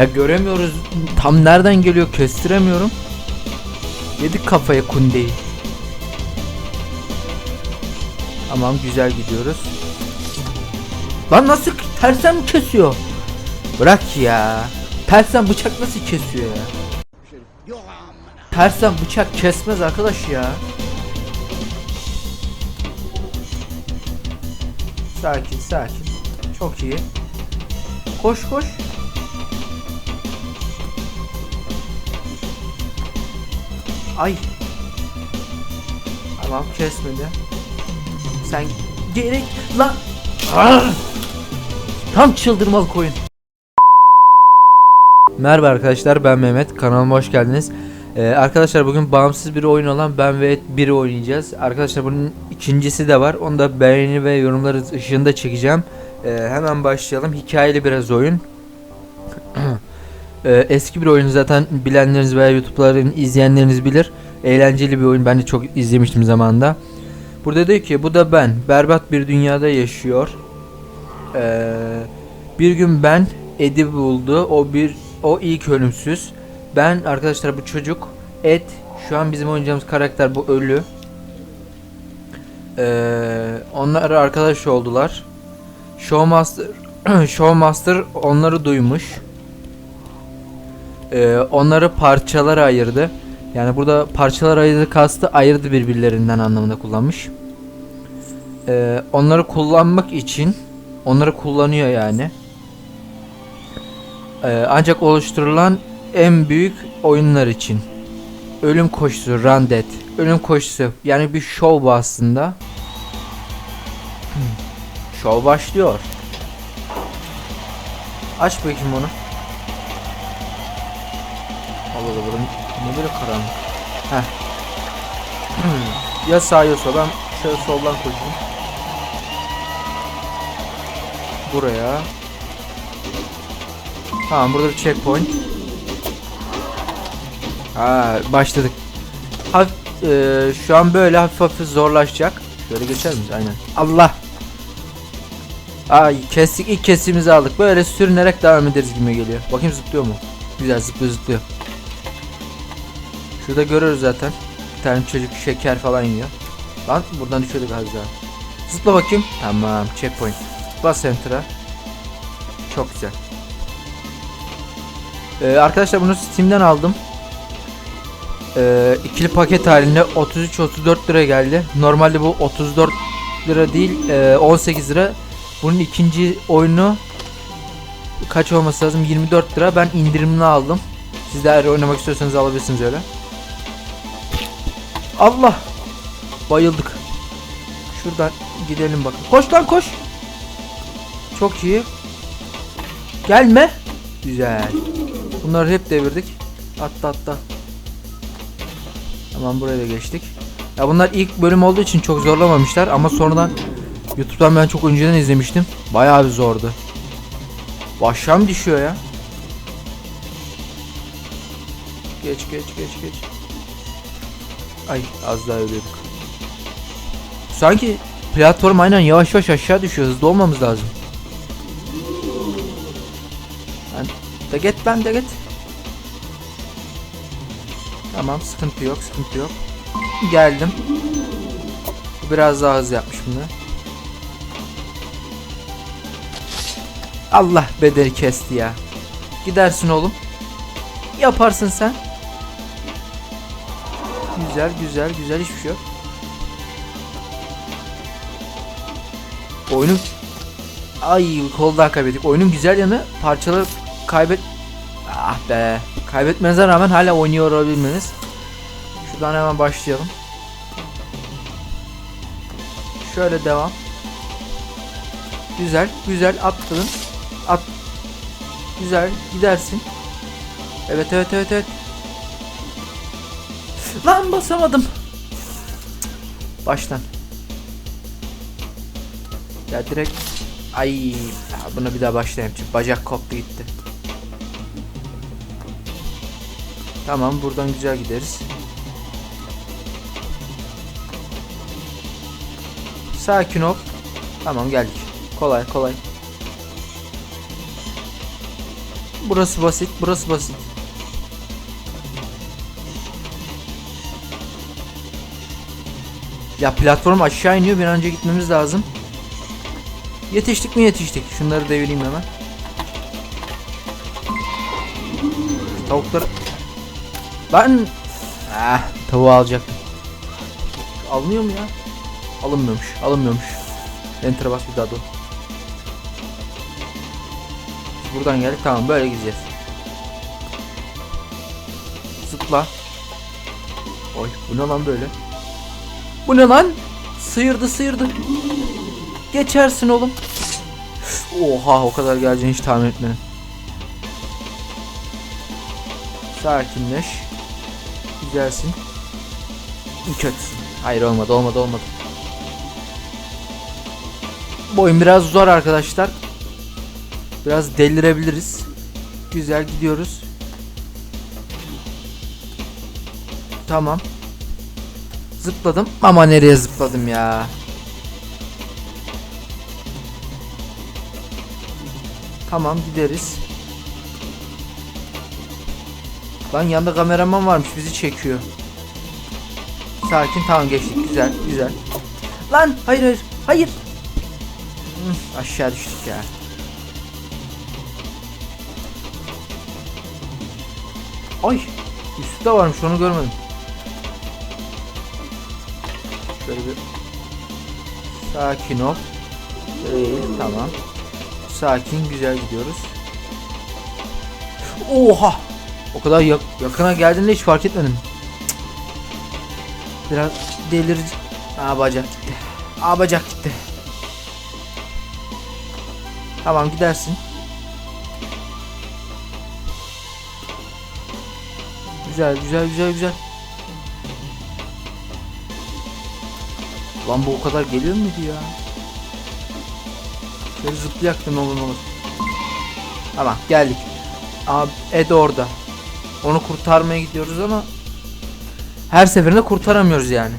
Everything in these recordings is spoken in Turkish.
Ya göremiyoruz. Tam nereden geliyor kestiremiyorum. Yedik kafaya kundeyi. Tamam güzel gidiyoruz. Lan nasıl tersen kesiyor? Bırak ya. Tersen bıçak nasıl kesiyor ya? Tersen bıçak kesmez arkadaş ya. Sakin sakin. Çok iyi. Koş koş. Ay. Tamam kesmedi. Sen gerek lan. Ah! Tam çıldırmalı koyun. Merhaba arkadaşlar ben Mehmet kanalıma hoş geldiniz. Ee, arkadaşlar bugün bağımsız bir oyun olan Ben ve Et 1'i oynayacağız. Arkadaşlar bunun ikincisi de var. Onu da beğeni ve yorumları ışığında çekeceğim. Ee, hemen başlayalım. Hikayeli biraz oyun. Ee, eski bir oyun zaten bilenleriniz veya YouTube'ların izleyenleriniz bilir. Eğlenceli bir oyun. Ben de çok izlemiştim zamanında. Burada diyor ki bu da ben. Berbat bir dünyada yaşıyor. Ee, bir gün ben Ed'i buldu. O bir o ilk ölümsüz. Ben arkadaşlar bu çocuk Ed şu an bizim oynayacağımız karakter bu ölü. Ee, onlar arkadaş oldular. Showmaster Showmaster onları duymuş. Ee, onları parçalara ayırdı. Yani burada parçalar ayırdı kastı ayırdı birbirlerinden anlamında kullanmış. Ee, onları kullanmak için onları kullanıyor yani. Ee, ancak oluşturulan en büyük oyunlar için. Ölüm koşusu, Run Dead. Ölüm koşusu. Yani bir bu aslında. show başlıyor. Aç bakayım onu. Allah Allah ne böyle karanlık. Heh. ya sağ ya sol. Ben şöyle soldan koşayım. Buraya. Tamam burada bir checkpoint. Ha başladık. Hafif, e, şu an böyle hafif hafif zorlaşacak. Şöyle geçer miyiz? Aynen. Allah. Ay kestik ilk kesimizi aldık. Böyle sürünerek devam ederiz gibi geliyor. Bakayım zıplıyor mu? Güzel zıplıyor zıplıyor. Şurada görürüz zaten. Bir tane çocuk şeker falan yiyor. Lan buradan düşüyorduk az daha. Zıpla bakayım. Tamam checkpoint. Bas enter'a. Çok güzel. Ee, arkadaşlar bunu Steam'den aldım. Ee, ikili paket halinde 33-34 lira geldi. Normalde bu 34 lira değil e, 18 lira. Bunun ikinci oyunu kaç olması lazım? 24 lira. Ben indirimli aldım. Siz de eğer oynamak istiyorsanız alabilirsiniz öyle. Allah! Bayıldık. Şuradan gidelim bakın. Koş lan koş. Çok iyi. Gelme. Güzel. Bunları hep devirdik. Atla atla. Tamam buraya da geçtik. Ya bunlar ilk bölüm olduğu için çok zorlamamışlar ama sonradan YouTube'dan ben çok önceden izlemiştim. Bayağı bir zordu. Başlam düşüyor ya. Geç geç geç geç. Ay az daha ölüyorduk. Sanki platform aynen yavaş yavaş aşağı düşüyor. Hızlı olmamız lazım. Ben de git ben de git. Tamam sıkıntı yok sıkıntı yok. Geldim. Biraz daha hızlı yapmış bunu. Allah bedeli kesti ya. Gidersin oğlum. Yaparsın sen. Güzel güzel güzel hiçbir şey yok. Oyunun Ay koldan kaybettik. Oyunun güzel yanı parçaları kaybet Ah be. Kaybetmenize rağmen hala oynuyor olabilmeniz. Şuradan hemen başlayalım. Şöyle devam. Güzel, güzel atladın. At. Güzel, gidersin. Evet, evet, evet, evet. Lan basamadım. Baştan. Ya direkt ay ya buna bir daha başlayayım çünkü bacak koptu gitti. Tamam buradan güzel gideriz. Sakin ol. Tamam geldik. Kolay kolay. Burası basit, burası basit. Ya platform aşağı iniyor bir an önce gitmemiz lazım. Yetiştik mi yetiştik. Şunları devireyim hemen. Tavukları... Ben... Ah, tavuğu alacaktım. Alınıyor mu ya? Alınmıyormuş, alınmıyormuş. Enter'a bas bir daha dur. Buradan geldik tamam böyle gideceğiz. Zıpla. Oy bu ne lan böyle? Bu ne lan? Sıyırdı sıyırdı. Geçersin oğlum. Oha o kadar geleceğini hiç tahmin etmedim. Sakinleş. Güzelsin. Kötüsün. Hayır olmadı olmadı olmadı. Bu oyun biraz zor arkadaşlar. Biraz delirebiliriz. Güzel gidiyoruz. Tamam. Zıpladım ama nereye zıpladım ya? Tamam gideriz. Lan yanında kameraman varmış bizi çekiyor. Sakin tamam geçtik güzel güzel. Lan hayır hayır hayır. Hı, aşağı düştük ya. Ay üstte varmış onu görmedim. Bir sakin ol. Değil tamam. Sakin güzel gidiyoruz. Oha! O kadar yak- yakına geldiğinde hiç fark etmedim. Biraz delirici. Aa bacak gitti. Aa bacak gitti. Tamam gidersin. Güzel güzel güzel güzel. Lan bu o kadar geliyor muydu ya? Şöyle zıplayacaktım olur olur. Tamam geldik. Abi Ed orada. Onu kurtarmaya gidiyoruz ama her seferinde kurtaramıyoruz yani.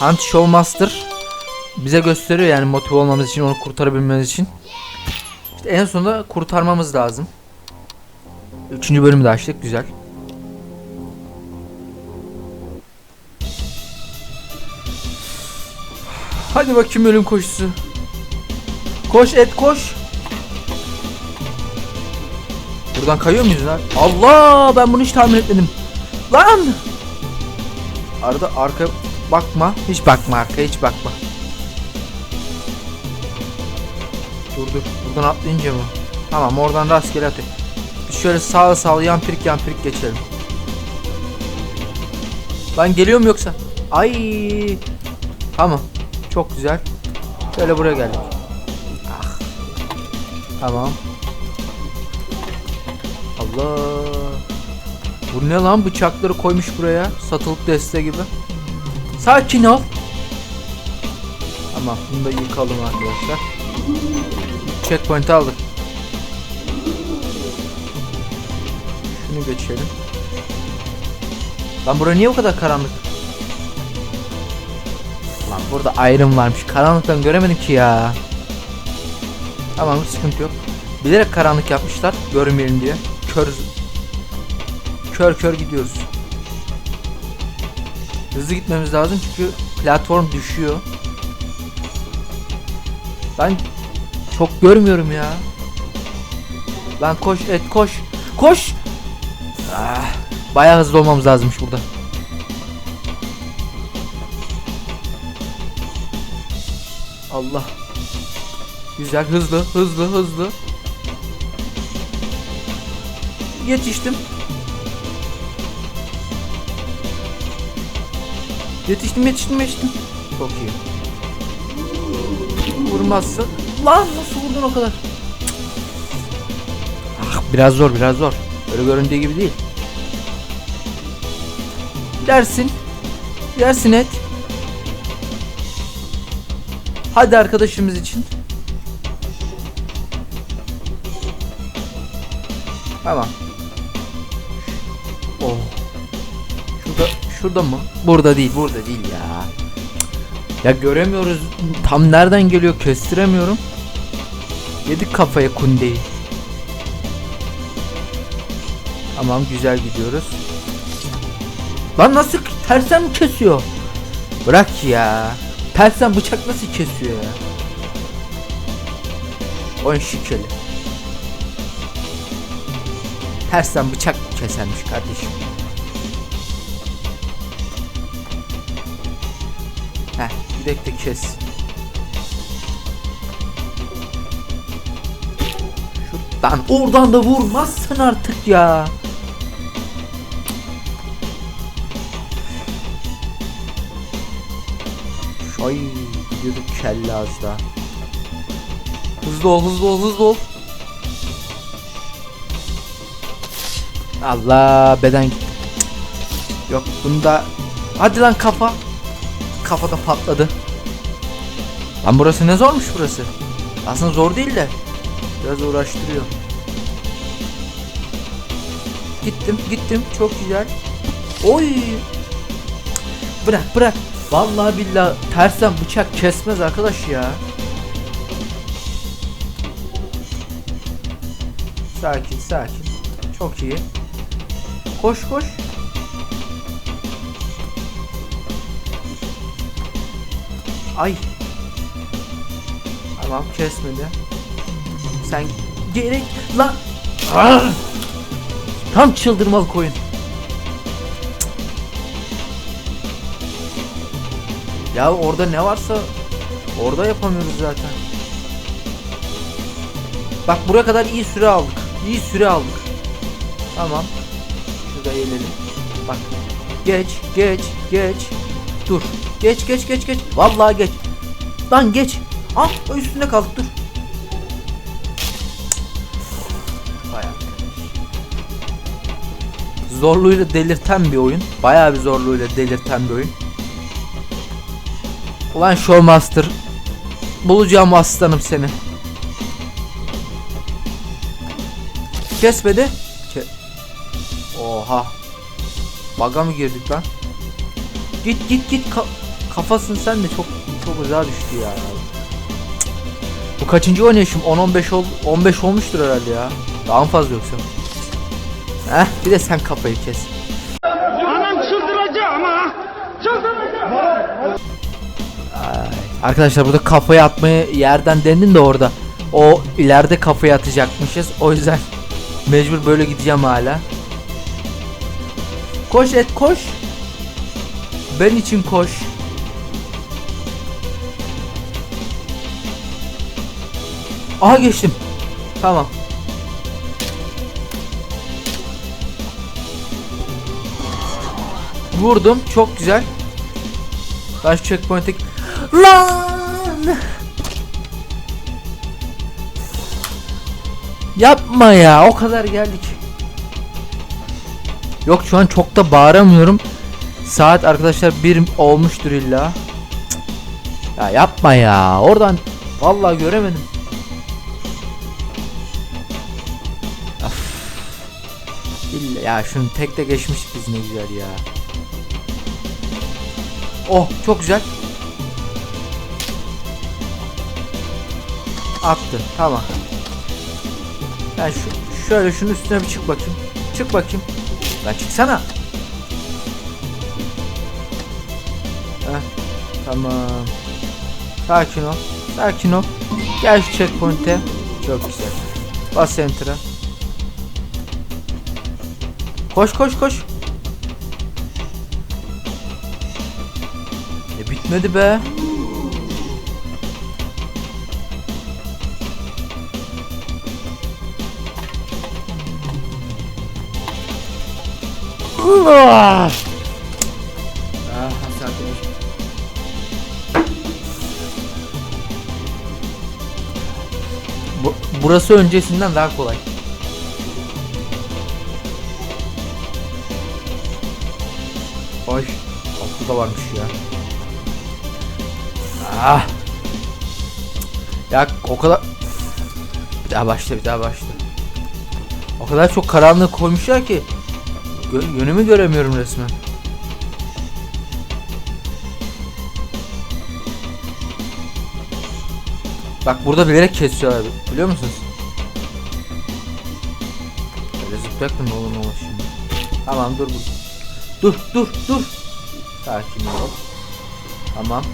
Hunt Showmaster bize gösteriyor yani motive olmamız için onu kurtarabilmemiz için. İşte en sonunda kurtarmamız lazım. Üçüncü bölümü de açtık güzel. Hadi bakayım ölüm koşusu. Koş et koş. Buradan kayıyor muyuz lan? Allah ben bunu hiç tahmin etmedim. Lan! Arada arka bakma. Hiç bakma arka hiç bakma. Dur dur. Buradan atlayınca mı? Tamam oradan rastgele atayım. Şöyle sağa sağa yampirik yampirik geçelim. Lan geliyor mu yoksa? Ay. Tamam. Çok güzel. Şöyle buraya geldik. Ah. Tamam. Allah. Bu ne lan bıçakları koymuş buraya. Satılık deste gibi. Sakin ol. Tamam bunu da yıkalım arkadaşlar. Checkpoint aldık. Şunu geçelim. Lan bura niye bu kadar karanlık? Lan burada ayrım varmış. Karanlıktan göremedim ki ya. Tamam sıkıntı yok. Bilerek karanlık yapmışlar. Görmeyelim diye. Kör kör kör gidiyoruz. Hızlı gitmemiz lazım çünkü platform düşüyor. Ben çok görmüyorum ya. Lan koş et koş. Koş. Ah, bayağı hızlı olmamız lazımmış burada. Allah. Güzel hızlı hızlı hızlı. Yetiştim. Yetiştim yetiştim yetiştim. Çok iyi. Vurmazsın. Lan nasıl vurdun o kadar? Ah biraz zor biraz zor. Öyle göründüğü gibi değil. Dersin. Dersin et. Hadi arkadaşımız için. Tamam. Oh. Şurada şurada mı? Burada değil, burada değil ya. Ya göremiyoruz. Tam nereden geliyor kestiremiyorum. Yedik kafaya kundeyi. Tamam güzel gidiyoruz. Lan nasıl tersen kesiyor? Bırak ya. Tersen bıçak nasıl kesiyor ya? Oyun şikeli. Tersen bıçak kesermiş kardeşim. Heh, gidek de kes. Şuradan oradan da vurmazsın artık ya. Ay gidiyorduk kelle az daha. Hızlı ol hızlı ol hızlı ol. Allah beden. Yok bunda hadi lan kafa. Kafada patladı. Lan burası ne zormuş burası. Aslında zor değil de biraz uğraştırıyor. Gittim gittim çok güzel. Oy. Bırak bırak. Vallahi billahi tersten bıçak kesmez arkadaş ya. Sakin sakin. Çok iyi. Koş koş. Ay. Tamam kesmedi. Sen gerek lan. Ah! Tam çıldırmalı koyun. Ya orada ne varsa orada yapamıyoruz zaten. Bak buraya kadar iyi süre aldık. İyi süre aldık. Tamam. Şurada eğilelim. Bak. Geç, geç, geç. Dur. Geç, geç, geç, geç. Vallahi geç. Lan geç. Ah, üstünde kaldık dur. Zorluğuyla delirten bir oyun. Bayağı bir zorluğuyla delirten bir oyun. Ulan Showmaster. Bulacağım aslanım seni. Kesmedi. Ke Oha. Baga mı girdik lan? Git git git Ka kafasın sen de çok çok uzağa düştü ya. Bu kaçıncı oynayışım? 10-15 ol 15 olmuştur herhalde ya. Daha mı fazla yoksa? Heh bir de sen kafayı kes. Arkadaşlar burada kafayı atmayı yerden dendin de orada. O ileride kafayı atacakmışız. O yüzden mecbur böyle gideceğim hala. Koş et koş. Ben için koş. Aha geçtim. Tamam. Vurdum. Çok güzel. Şu checkpoint'e... Lan! Yapma ya. O kadar geldik. Yok şu an çok da bağıramıyorum. Saat arkadaşlar bir olmuştur illa. Ya yapma ya. Oradan vallahi göremedim. İlla ya şunu tek de geçmiş biz ne güzel ya. Oh çok güzel. Attı. Tamam. Ben şu şöyle şunun üstüne bir çık bakayım. Çık bakayım. Lan çıksana. Heh, tamam. Sakin ol. Sakin ol. Gel şu checkpoint'e. Çok güzel. Bas enter'a. Koş koş koş. E bitmedi be. Bu, burası öncesinden daha kolay. Ay, altı da varmış ya. Ah. Ya o kadar bir daha başla bir daha başla. O kadar çok karanlık koymuşlar ki Gö- yönümü göremiyorum resmen. Bak burada bilerek kesiyorlar biliyor musunuz? Böyle zıplayacaktım ne olur şimdi. Tamam dur dur. Dur dur dur. Sakin ol. Tamam.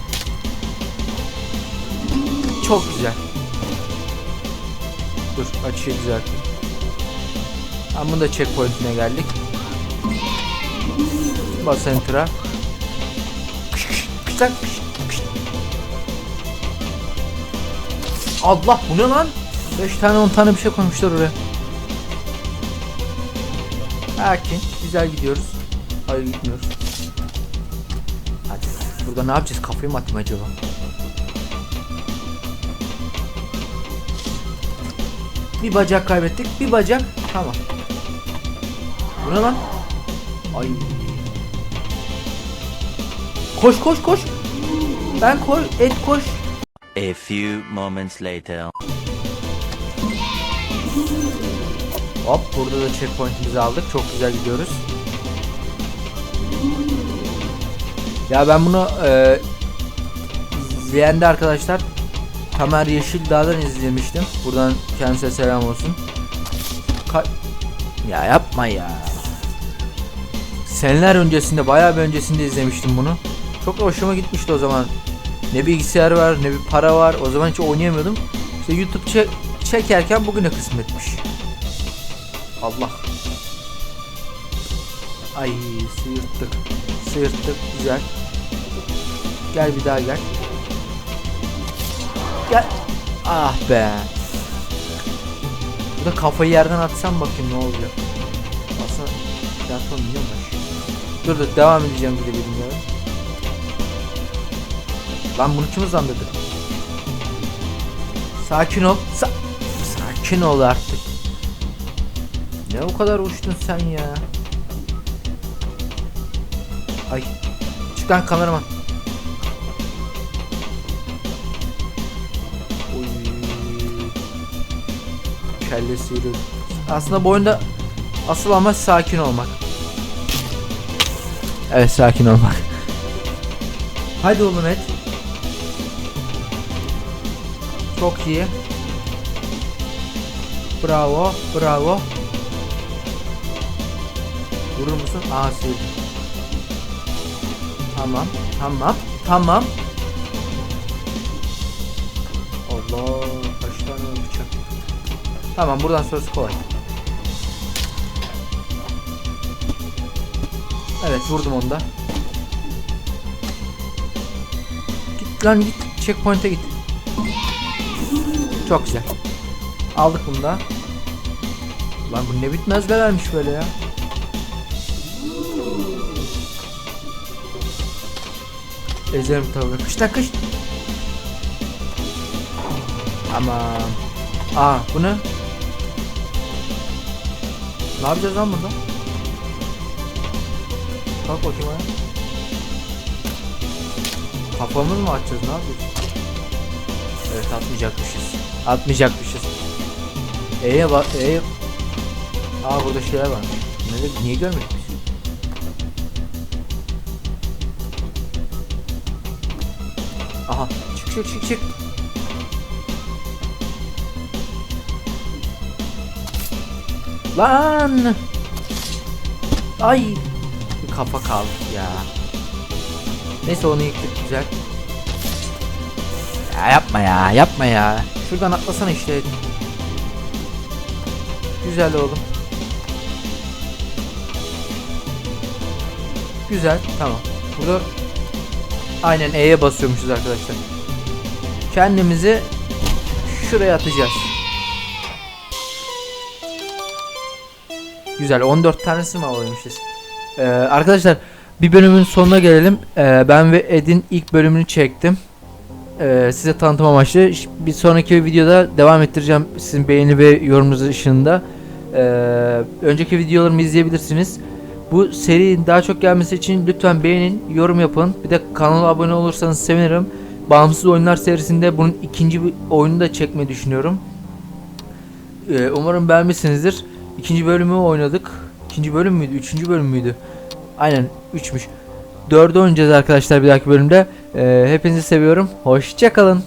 Çok güzel. Dur açıyı düzelttim. Bunu da checkpoint'ine geldik. Bas enter'a. Kış. Allah bu ne lan? 5 tane 10 tane bir şey koymuşlar oraya. Sakin. Güzel gidiyoruz. Hayır gitmiyoruz. Hadi. Burada ne yapacağız? Kafayı mı atayım acaba? Bir bacak kaybettik. Bir bacak. Tamam. Bu ne lan? Ay. Koş koş koş. Ben koş. Et koş. A few moments later. Hop burada da checkpoint'imizi aldık. Çok güzel gidiyoruz. Ya ben bunu e, izleyen de arkadaşlar Tamer Yeşildağ'dan izlemiştim. Buradan kendisine selam olsun. Ka- ya yapma ya. Seneler öncesinde bayağı bir öncesinde izlemiştim bunu. Çok da hoşuma gitmişti o zaman. Ne bilgisayar var ne bir para var. O zaman hiç oynayamıyordum. İşte YouTube çek- çekerken bugüne kısmetmiş. Allah. Ay sıyırttık. Sıyırttık güzel. Gel bir daha gel. Gel. Ah be. Burada kafayı yerden atsam bakayım ne olacak. Aslında telefon biliyor musun? Dur dur devam edeceğim bir de bilmiyorum. Lan bunu kim hızlandırdı? Sakin ol. Sa sakin ol artık. Ne o kadar uçtun sen ya? Ay. Çık lan kameraman. Oy. Kellesi. Aslında bu oyunda asıl amaç sakin olmak. Evet sakin olmak. Haydi oğlum et. Çok iyi. Bravo, bravo. Vurur musun? Aa sıyırdı. Tamam, tamam, tamam. Allah, kaç tane bıçak. Tamam, buradan sonrası kolay. Evet, vurdum onu da. Git lan git, checkpoint'e git. Çok güzel. Aldık bunu da. Lan bu ne bitmez belermiş böyle ya. Ezerim tabii. Kış lan kış. Aman. Aa bu ne? Ne yapacağız lan burada? Bak bakayım ha. Kafamız mı atacağız ne yapıyoruz? Evet atmayacakmışız. Atmayacakmışız. E'ye bak E'ye. Aa burada şeyler var. Nerede? Niye görmedik biz? Aha çık çık çık çık. Lan! Ay! Kafa kaldı ya. Neyse onu yıktık güzel. Ya yapma ya yapma ya. Şuradan atlasana işte. Güzel oğlum. Güzel tamam. Burada aynen E'ye basıyormuşuz arkadaşlar. Kendimizi şuraya atacağız. Güzel 14 tanesi mi almışız? Ee, arkadaşlar bir bölümün sonuna gelelim. Ee, ben ve Ed'in ilk bölümünü çektim. Ee, size tanıtım amaçlı. Bir sonraki videoda devam ettireceğim sizin beğeni ve yorumunuz ışığında. Ee, önceki videolarımı izleyebilirsiniz. Bu serinin daha çok gelmesi için lütfen beğenin, yorum yapın. Bir de kanala abone olursanız sevinirim. Bağımsız oyunlar serisinde bunun ikinci bir oyunu da çekmeyi düşünüyorum. Ee, umarım beğenmişsinizdir. İkinci bölümü oynadık. İkinci bölüm müydü? Üçüncü bölüm müydü? Aynen üçmüş. Dördü oynayacağız arkadaşlar bir dahaki bölümde. Ee, hepinizi seviyorum. Hoşçakalın.